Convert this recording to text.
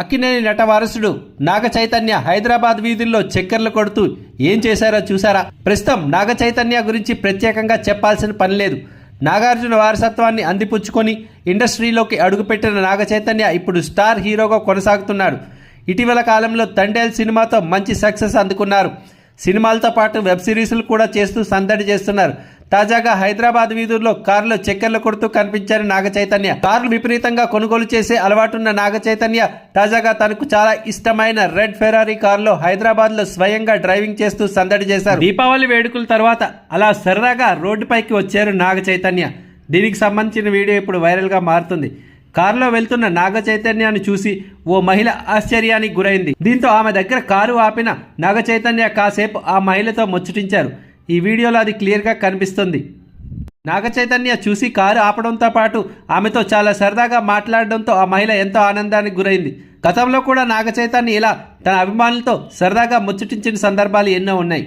అక్కినేని నటవారసుడు నాగ చైతన్య హైదరాబాద్ వీధుల్లో చక్కర్లు కొడుతూ ఏం చేశారో చూసారా ప్రస్తుతం నాగ చైతన్య గురించి ప్రత్యేకంగా చెప్పాల్సిన పని లేదు. నాగార్జున వారసత్వాన్ని అందిపుచ్చుకొని ఇండస్ట్రీలోకి అడుగుపెట్టిన నాగ చైతన్య ఇప్పుడు స్టార్ హీరోగా కొనసాగుతున్నాడు. ఇటీవల కాలంలో తండేల్ సినిమాతో మంచి సక్సెస్ అందుకున్నారు. సినిమాలతో పాటు వెబ్ సిరీస్లు కూడా చేస్తూ సందడి చేస్తున్నారు. తాజాగా హైదరాబాద్ వీధుల్లో కారులో చక్కెర్లు కొడుతూ కనిపించారు నాగ చైతన్య. కార్లు విపరీతంగా కొనుగోలు చేసే అలవాటున్న నాగ చైతన్య తాజాగా తనకు చాలా ఇష్టమైన రెడ్ ఫెరారీ కారులో హైదరాబాద్లో స్వయంగా డ్రైవింగ్ చేస్తూ సందడి చేశారు. దీపావళి వేడుకల తర్వాత అలా సరదాగా రోడ్డుపైకి వచ్చారు నాగ చైతన్య. దీనికి సంబంధించిన వీడియో ఇప్పుడు వైరల్గా మారుతుంది. కారులో వెళ్తున్న నాగ చైతన్యాన్ని చూసి ఓ మహిళ ఆశ్చర్యానికి గురైంది. దీంతో ఆమె దగ్గర కారు ఆపిన నాగ చైతన్య కాసేపు ఆ మహిళతో ముచ్చటించారు. ఈ వీడియోలో అది క్లియర్గా కనిపిస్తుంది. నాగ చైతన్య చూసి కారు ఆపడంతో పాటు ఆమెతో చాలా సరదాగా మాట్లాడడంతో ఆ మహిళ ఎంతో ఆనందానికి గురైంది. గతంలో కూడా నాగ చైతన్య ఇలా తన అభిమానులతో సరదాగా ముచ్చటించిన సందర్భాలు ఎన్నో ఉన్నాయి.